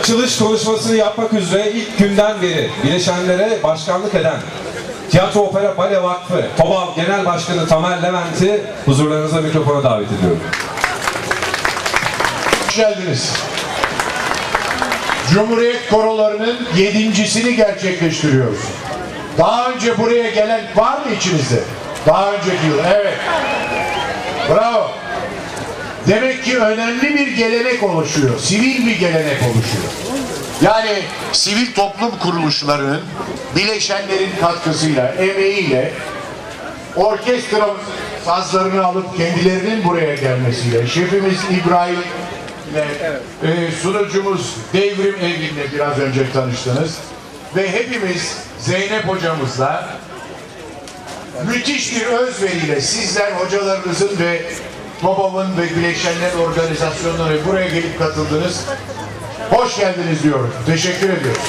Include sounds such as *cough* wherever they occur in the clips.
Açılış konuşmasını yapmak üzere ilk günden beri bileşenlere başkanlık eden Tiyatro Opera Bale Vakfı TOBAV Genel Başkanı Tamer Levent'i huzurlarınıza mikrofona davet ediyorum. Hoş geldiniz. Cumhuriyet korolarının yedincisini gerçekleştiriyoruz. Daha önce buraya gelen var mı içinizde? Daha önceki yıl, evet. Bravo. Demek ki önemli bir gelenek oluşuyor. Sivil bir gelenek oluşuyor. Yani sivil toplum kuruluşlarının bileşenlerin katkısıyla, emeğiyle orkestra sazlarını alıp kendilerinin buraya gelmesiyle, şefimiz İbrahim ile e, sunucumuz Devrim Engin'le biraz önce tanıştınız. Ve hepimiz Zeynep hocamızla müthiş bir özveriyle sizler hocalarınızın ve babamın ve bileşenler organizasyonları buraya gelip katıldınız. Hoş geldiniz diyorum. Teşekkür ediyoruz.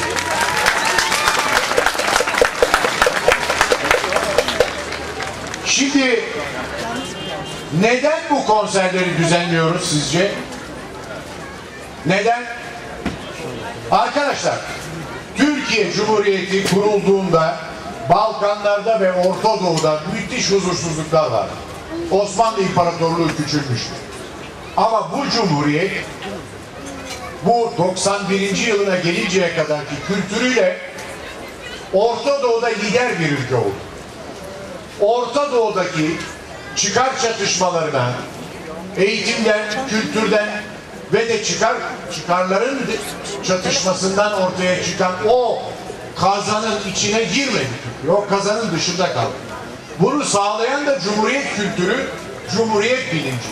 Şimdi neden bu konserleri düzenliyoruz sizce? Neden? Arkadaşlar, Türkiye Cumhuriyeti kurulduğunda Balkanlarda ve Orta Doğu'da müthiş huzursuzluklar var. Osmanlı İmparatorluğu küçülmüştü. Ama bu cumhuriyet bu 91. yılına gelinceye kadarki kültürüyle Orta Doğu'da lider bir ülke oldu. Orta Doğu'daki çıkar çatışmalarına, eğitimden, kültürden ve de çıkar çıkarların çatışmasından ortaya çıkan o kazanın içine girmedi. O kazanın dışında kaldı. Bunu sağlayan da Cumhuriyet kültürü, Cumhuriyet bilinci.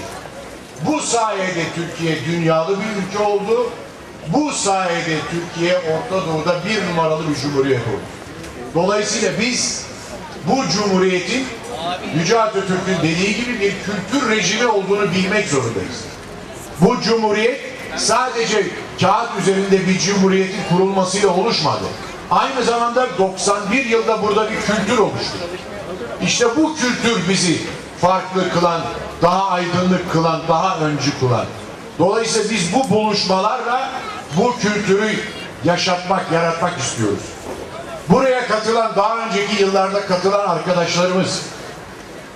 Bu sayede Türkiye dünyalı bir ülke oldu. Bu sayede Türkiye Orta Doğu'da bir numaralı bir cumhuriyet oldu. Dolayısıyla biz bu cumhuriyetin Yüce Atatürk'ün dediği gibi bir kültür rejimi olduğunu bilmek zorundayız. Bu cumhuriyet sadece kağıt üzerinde bir cumhuriyetin kurulmasıyla oluşmadı. Aynı zamanda 91 yılda burada bir kültür oluştu. İşte bu kültür bizi farklı kılan, daha aydınlık kılan, daha öncü kılan. Dolayısıyla biz bu buluşmalarla bu kültürü yaşatmak, yaratmak istiyoruz. Buraya katılan, daha önceki yıllarda katılan arkadaşlarımız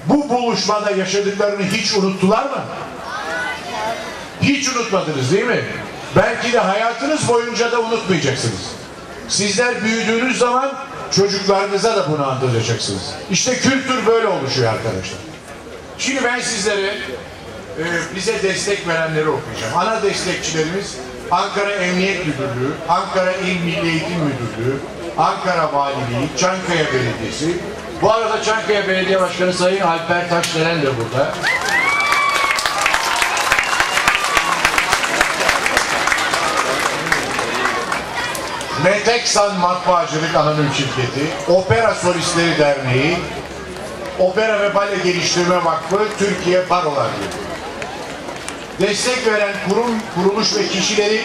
bu buluşmada yaşadıklarını hiç unuttular mı? Hiç unutmadınız değil mi? Belki de hayatınız boyunca da unutmayacaksınız. Sizler büyüdüğünüz zaman çocuklarınıza da bunu anlatacaksınız. İşte kültür böyle oluşuyor arkadaşlar. Şimdi ben sizlere e, bize destek verenleri okuyacağım. Ana destekçilerimiz Ankara Emniyet Müdürlüğü, Ankara İl Milli Eğitim Müdürlüğü, Ankara Valiliği, Çankaya Belediyesi. Bu arada Çankaya Belediye Başkanı Sayın Alper Taşdelen de burada. Meteksan Matbaacılık Anonim Şirketi, Opera Solistleri Derneği, Opera ve Bale Geliştirme Vakfı, Türkiye Barolar Birliği. Destek veren kurum, kuruluş ve kişileri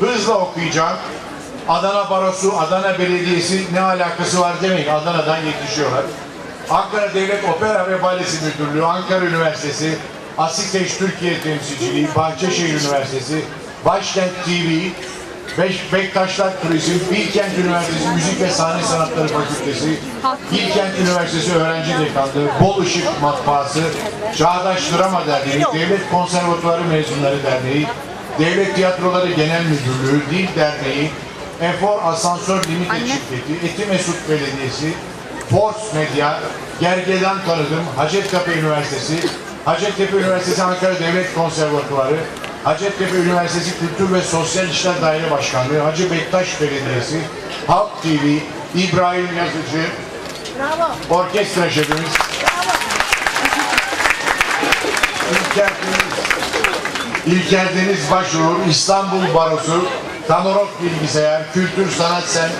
hızla okuyacağım. Adana Barosu, Adana Belediyesi ne alakası var demeyin. Adana'dan yetişiyorlar. Ankara Devlet Opera ve Balesi Müdürlüğü, Ankara Üniversitesi, Asikteş Türkiye Temsilciliği, Bahçeşehir Üniversitesi, Başkent TV, Beş, Bektaşlar Turizm, Bilkent Üniversitesi Müzik ve Sahne Sanatları Fakültesi, Bilkent Üniversitesi Öğrenci Dekanlığı, Bol Işık Matbaası, Çağdaş Drama Derneği, Devlet Konservatuarı Mezunları Derneği, Devlet Tiyatroları Genel Müdürlüğü, Dil Derneği, Efor Asansör Limited Şirketi, Eti Mesut Belediyesi, Force Medya, Gergedan Tanıdım, Hacettepe Üniversitesi, Hacettepe Üniversitesi Ankara Devlet Konservatuarı, Hacettepe Üniversitesi Kültür ve Sosyal İşler Daire Başkanlığı, Hacı Bektaş Belediyesi, Halk TV, İbrahim Yazıcı, Bravo. orkestra şefimiz, İlker Deniz, İlker Deniz Başuğur, İstanbul Barosu, Tanorok Bilgisayar, Kültür Sanat Sen,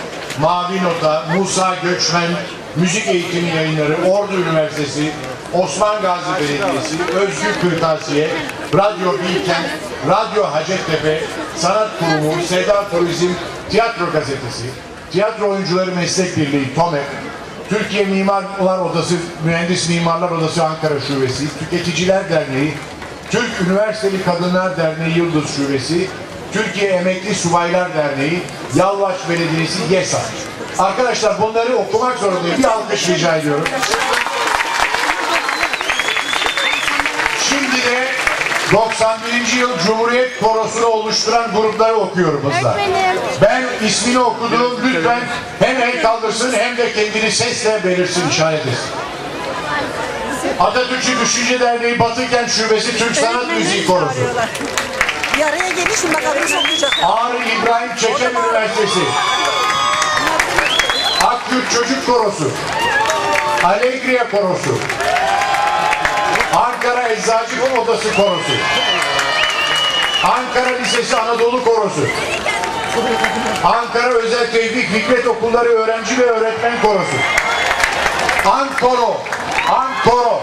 Mavi Nota, Musa Göçmen, Müzik Eğitimi Yayınları, Ordu Üniversitesi, Osman Gazi Belediyesi, Özgür Kırtasiye, Radyo Bilkent, Radyo Hacettepe, Sanat Kurumu, Seda Turizm, Tiyatro Gazetesi, Tiyatro Oyuncuları Meslek Birliği, TOMEK, Türkiye Mimarlar Odası, Mühendis Mimarlar Odası Ankara Şubesi, Tüketiciler Derneği, Türk Üniversiteli Kadınlar Derneği Yıldız Şubesi, Türkiye Emekli Subaylar Derneği, Yalvaç Belediyesi, YESA. Arkadaşlar bunları okumak zorundayım. Bir alkış rica ediyorum. Şimdi de 91. yıl Cumhuriyet Korosu'nu oluşturan grupları okuyorum hızla. Ben ismini okuduğum lütfen hem el kaldırsın hem de kendini sesle belirsin, işaret etsin. Atatürkçü Düşünce Derneği Batıkent Şubesi Türk Sanat Müziği Korosu. Bir araya gelişin bakalım sokacak. Ağrı İbrahim Çeçen Üniversitesi. Akgürt Çocuk Korosu. Allegria Korosu. Ankara Eczacı Odası Korosu. Ankara Lisesi Anadolu Korosu. Ankara Özel Tevfik Fikret Okulları Öğrenci ve Öğretmen Korosu. Ankoro. Ankoro.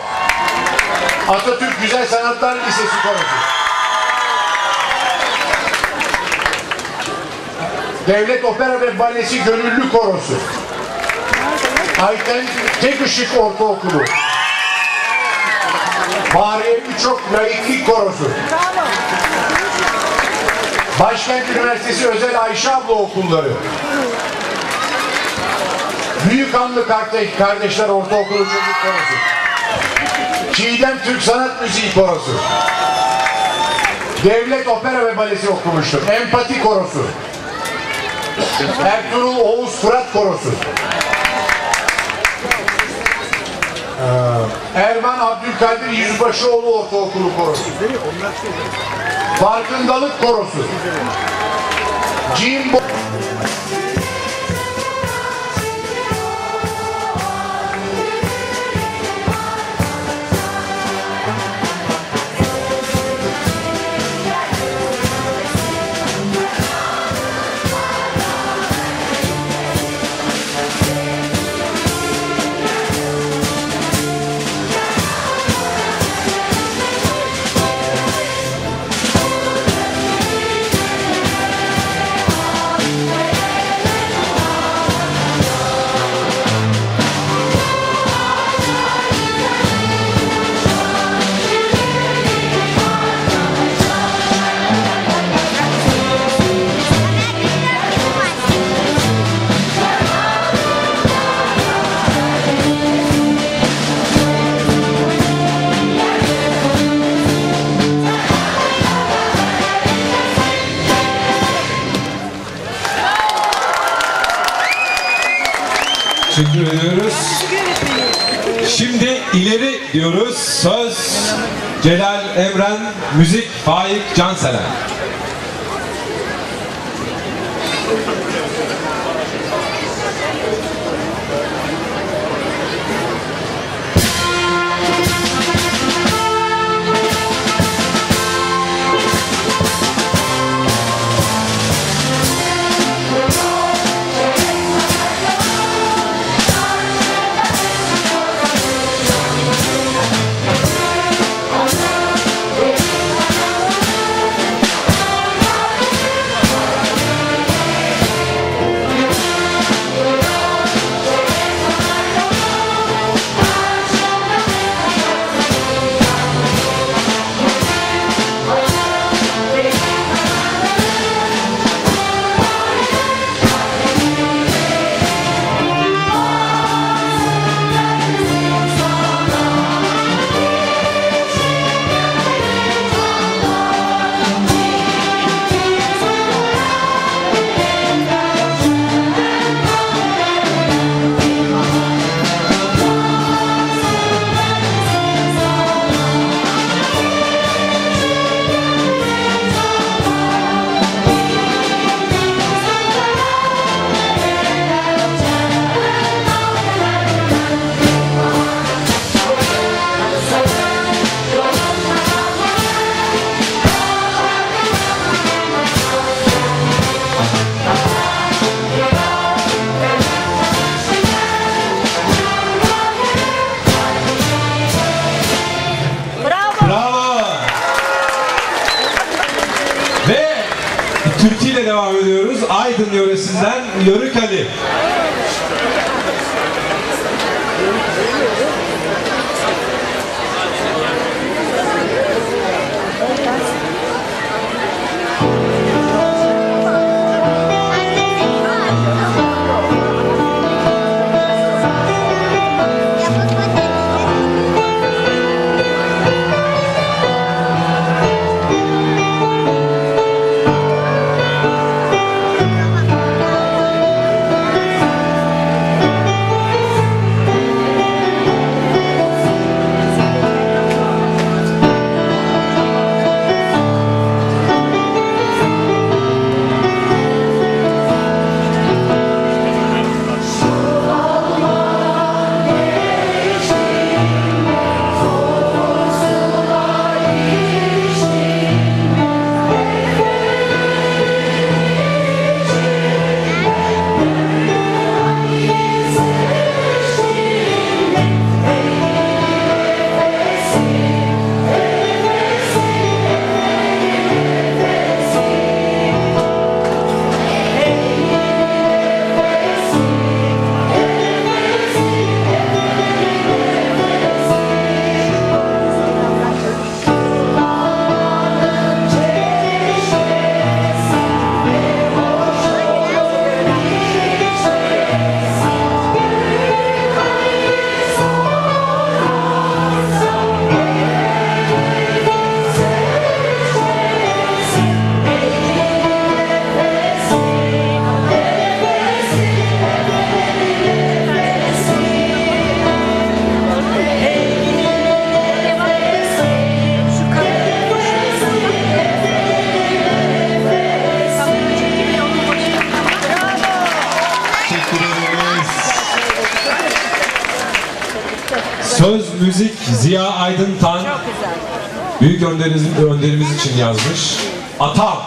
Atatürk Güzel Sanatlar Lisesi Korosu. Devlet Opera ve Balesi Gönüllü Korosu. Ayten Tek Işık Ortaokulu. Fahriye Üçok Laiklik Korosu. Başkent Üniversitesi Özel Ayşe Abla Okulları. Büyükanlı Kardeş, Kardeşler Ortaokulu Çocuk Korosu. Çiğdem Türk Sanat Müziği Korosu. Devlet Opera ve Balesi okumuştum. Empati Korosu. Ertuğrul Oğuz Fırat Korosu. Erman Abdülkadir Yüzbaşıoğlu Ortaokulu Korosu. Farkındalık Korosu. Jimbo müzik Faik Canselen. Türküyle devam ediyoruz. Aydın yöresinden Yörük Ali. Büyük önderimiz, önderimiz için yazmış. Atam.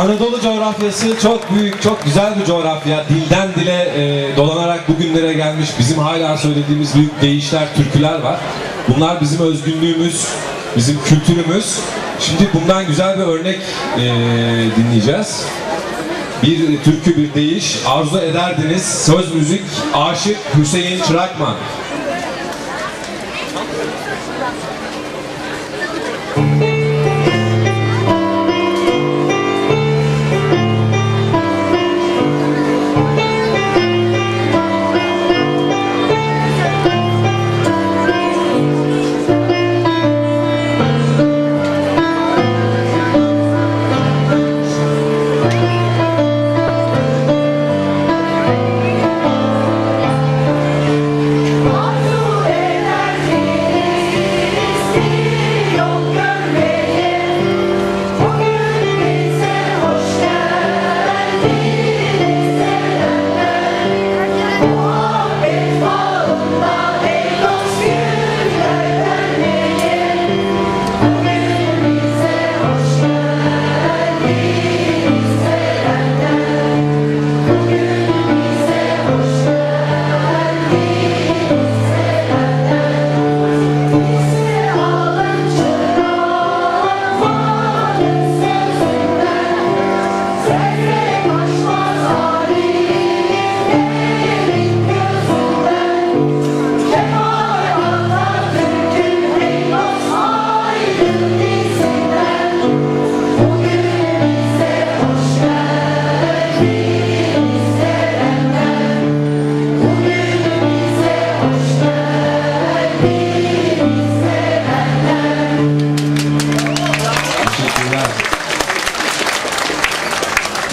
Anadolu coğrafyası çok büyük, çok güzel bir coğrafya. Dilden dile e, dolanarak bugünlere gelmiş bizim hala söylediğimiz büyük deyişler, türküler var. Bunlar bizim özgünlüğümüz, bizim kültürümüz. Şimdi bundan güzel bir örnek e, dinleyeceğiz. Bir türkü, bir deyiş. Arzu ederdiniz. Söz müzik, aşık Hüseyin Çırakman. Arzu *laughs*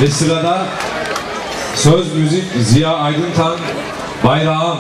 Ve sırada söz müzik Ziya Aydıntan Bayrağım.